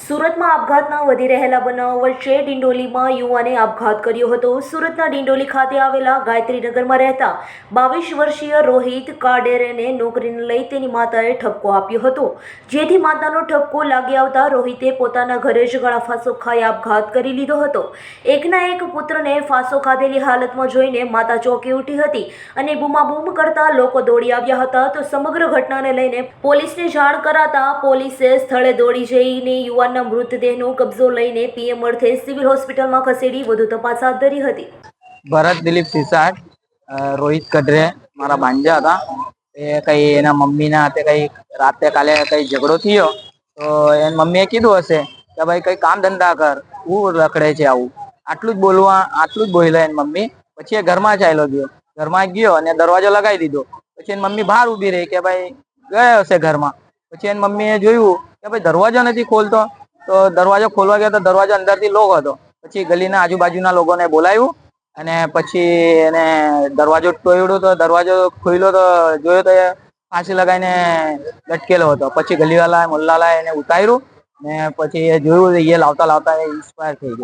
સુરતમાં આપઘાતના વધી રહેલા બનાવ વચ્ચે ડિંડોલીમાં યુવાને આપઘાત કર્યો હતો. સુરતના ડિંડોલી ખાતે આવેલા ગાયત્રીનગરમાં રહેતા બાવીસ વર્ષીય રોહિત કાડેરેને નોકરીને લઈ તેની માતાએ ઠપકો આપ્યો હતો. જેથી માતાનો ઠપકો લાગી આવતા રોહિતે પોતાના ઘરે જ ગળા ફાંસો ખાઈ આપઘાત કરી લીધો હતો. એકના એક પુત્રને ફાંસો ખાધેલી હાલતમાં જોઈને માતા ચોંકી ઉઠી હતી અને બૂમાબૂમ કરતા લોકો દોડી આવ્યા હતા. તો સમગ્ર ઘટનાને લઈને પોલીસને જાણ કરાતા પોલીસે સ્થળે દોડી જઈને યુવાનના મૃતદેહનો કબજો લઈને પીએમ અર્થે સિવિલ હોસ્પિટલમાં ખસેડી વધુ તપાસ હાથ ધરી હતી. ભરત દિલીપ સિસાટ રોહિત કડરે મારા ભાંજા હતા. એ કઈ એના મમ્મીના હાથે કઈ રાતે કાલે કઈ ઝઘડો થયો, તો એની મમ્મીએ કીધું હશે કે ભાઈ કઈ કામ ધંધા કર હું રખડે છે આવું. આટલું જ બોલવા, આટલું જ બોલ્યા એની મમ્મી. પછી એ ઘરમાં ચાલ્યો ગયો. ઘરમાં ગયો અને દરવાજો લગાવી દીધો. પછી એની મમ્મી બહાર ઊભી રહી કે ભાઈ ગયો હશે ઘરમાં. પછી એની મમ્મીએ જોયું કે ભાઈ દરવાજો નથી ખોલતો? તો દરવાજો ખોલવા ગયો તો દરવાજો અંદરથી લોક હતો. પછી ગલીના આજુબાજુના લોકોને બોલાવ્યું અને પછી એને દરવાજો તોડ્યો તો દરવાજો ખોલ્યો તો જોયો તો ફાંસી લગાવીને લટકેલો હતો. પછી ગલીવાલા મોલ્લાલા એને ઉતાર્યું ને પછી એ જોયું, એ લાવતા લાવતા ઇન્સ્પાયર થઈ ગયો.